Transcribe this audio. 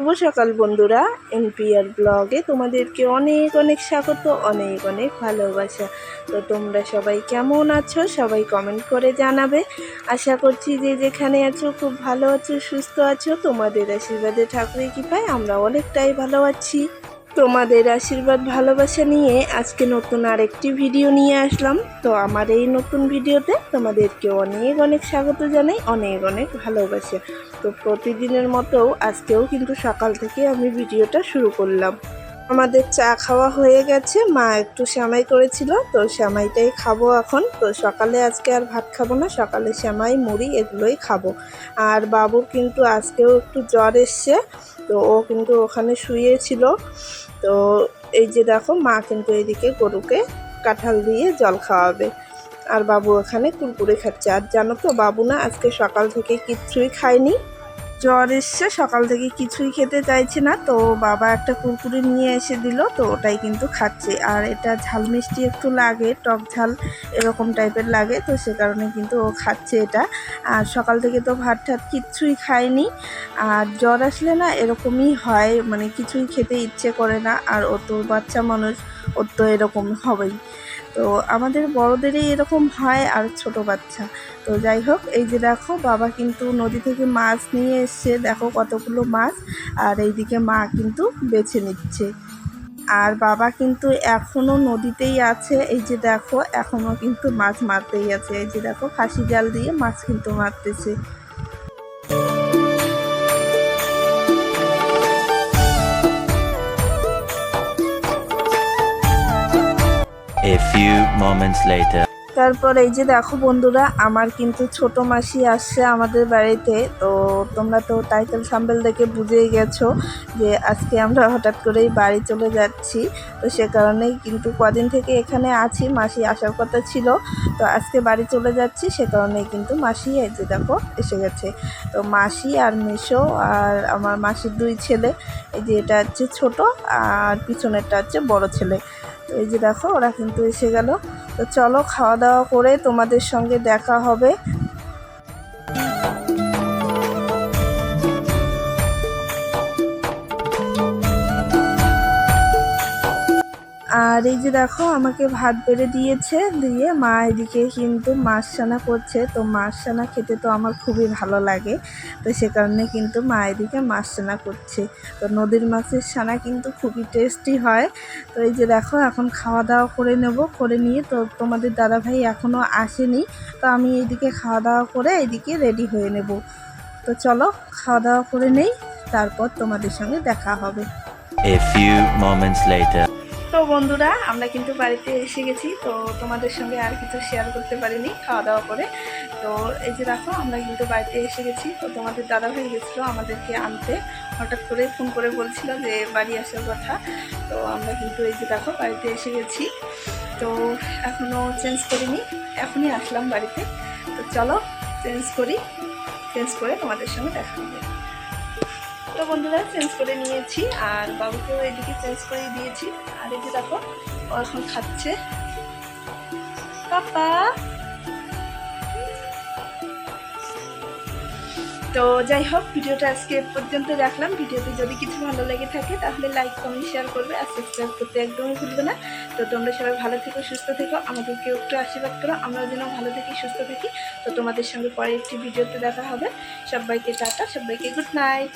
শুভ সকাল বন্ধুরা, এনপিআর ব্লগে তোমাদেরকে অনেক অনেক স্বাগত, অনেক অনেক ভালোবাসা। তো তোমরা সবাই কেমন আছো? সবাই কমেন্ট করে জানাবে। আশা করছি যে যেখানে আছো, খুব ভালো আছো, সুস্থ আছো। তোমাদের আশীর্বাদে ঠাকুরের কৃপায় আমরা অনেকটাই ভালো আছি। তোমাদের আশীর্বাদ, ভালোবাসা নিয়ে আজকে নতুন আরেকটি ভিডিও নিয়ে আসলাম। তো আমার এই নতুন ভিডিওতে তোমাদেরকে অনেক অনেক স্বাগত জানাই, অনেক অনেক ভালোবাসা। তো প্রতিদিনের মতো আজকেও কিন্তু সকাল থেকে আমি ভিডিওটা শুরু করলাম। আমাদের চা খাওয়া হয়ে গেছে। মা একটু শ্যামাই করেছিল, তো শ্যামাইটাই খাব এখন। তো সকালে আজকে আর ভাত খাব না, সকালে শ্যামাই মুড়ি এগুলোই খাব। আর বাবুর কিন্তু আজকেও একটু জ্বর এসছে, তো ও কিন্তু ওখানে শুয়েছিল। তো এই যে দেখো, মা কিন্তু এদিকে গরুকে কাঁঠাল দিয়ে জল খাওয়াবে। আর বাবু এখানে কুরকুরে খাচ্ছে। আর জানো তো, বাবু না আজকে সকাল থেকে কিচ্ছুই খায়নি। জ্বর এসছে, সকাল থেকে কিছুই খেতে চাইছে না। তো বাবা একটা কুরকুরে নিয়ে এসে দিল, তো ওটাই কিন্তু খাচ্ছে। আর এটা ঝাল মিষ্টি একটু লাগে, টক ঝাল এরকম টাইপের লাগে, তো সে কারণে কিন্তু ও খাচ্ছে এটা। আর সকাল থেকে তো ভাত ঠাত কিচ্ছুই খায়নি। আর জ্বর আসলে না এরকমই হয় মানে কিছুই খেতে ইচ্ছে করে না। আর ও তো বাচ্চা মানুষ ওর তো এরকম হবেই। তো আমাদের বড়দেরই এরকম হয় আর ছোট বাচ্চা। তো যাই হোক, এই যে দেখো, বাবা কিন্তু নদী থেকে মাছ নিয়ে এসছে। দেখো কতগুলো মাছ। আর এইদিকে মা কিন্তু বেছে নিচ্ছে। আর বাবা কিন্তু এখনও নদীতেই আছে। এই যে দেখো এখনও কিন্তু মাছ মারতেই আছে। এই যে দেখো ফাঁসি জাল দিয়ে মাছ কিন্তু মারতেছে। Few moments later. তারপর এই যে দেখো বন্ধুরা, আমার কিন্তু ছোট মাসি আসছে আমাদের বাড়িতে। তো তোমরা তো টাইটেল সাম্বেল দেখে বুঝেই গেছো যে আজকে আমরা হঠাৎ করেই বাড়ি চলে যাচ্ছি। তো সে কারণেই কিন্তু কদিন থেকে এখানে আছি, মাসি আসার কথা ছিল। তো আজকে বাড়ি চলে যাচ্ছি, সে কারণেই কিন্তু মাসি এই যে দেখো এসে গেছে। তো মাসি আর মেশো আর আমার মাসির দুই ছেলে, এই যে এটা হচ্ছে ছোট আর পিছনেরটা হচ্ছে বড় ছেলে। এই যে দেখো, ওরা কিন্তু এসে গেল। তো চলো খাওয়া দাওয়া করে তোমাদের সঙ্গে দেখা হবে। আর এই যে দেখো, আমাকে ভাত বেড়ে দিয়েছে, দিয়ে মা এদিকে কিন্তু মাছ সানা করছে। তো মাছ সানা খেতে তো আমার খুবই ভালো লাগে। তো সে কারণে কিন্তু মা এদিকে মাছ সানা করছে। তো নদীর মাছের সানা কিন্তু খুবই টেস্টি হয়। তো এই যে দেখো, এখন খাওয়া দাওয়া করে নেব, করে নিয়ে তো তোমাদের দাদাভাই এখনও আসেনি। তো আমি এইদিকে খাওয়া দাওয়া করে এইদিকে রেডি হয়ে নেব। তো চলো, খাওয়া দাওয়া করে নেই, তারপর তোমাদের সঙ্গে দেখা হবে। A few moments later. তো বন্ধুরা, আমরা কিন্তু বাড়িতে এসে গেছি, তো তোমাদের সঙ্গে আর কিছু শেয়ার করতে পারিনি খাওয়া দাওয়া করে। তো এই যে দেখো, আমরা কিন্তু বাড়িতে এসে গেছি, তো তোমাদের দাদা ভাই গেছিল আমাদেরকে আনতে। হঠাৎ করে ফোন করে বলছিল যে বাড়ি আসার কথা। তো আমরা কিন্তু এই যে দেখো, বাড়িতে এসে গেছি। তো এখনও চেঞ্জ করিনি, এখনই আসলাম বাড়িতে। তো চলো চেঞ্জ করি চেঞ্জ করে তোমাদের সঙ্গে দেখা হবে। তো বন্ধুরা চেঞ্জ করে নিয়েছি আর বাবুকেও এদিকে চেঞ্জ করে দিয়েছি। আর এদিকে দেখো, ও এখন খাচ্ছে। পাপা! তো যাই হোক, ভিডিওটা আজকে পর্যন্ত রাখলাম। ভিডিওতে যদি কিছু ভালো লেগে থাকে, তাহলে লাইক কমেন্ট শেয়ার করবে আর সাবস্ক্রাইব করতে একদমই ভুলবে না। তো তোমরা সবাই ভালো থেকো, সুস্থ থেকো। আমাদেরকে একটু আশীর্বাদ করো। আমরাও যেন ভালো থাকি, সুস্থ থাকি। তো তোমাদের সঙ্গে পরে একটি ভিডিওতে দেখা হবে। সবাইকে টাটা, সবাইকে গুড নাইট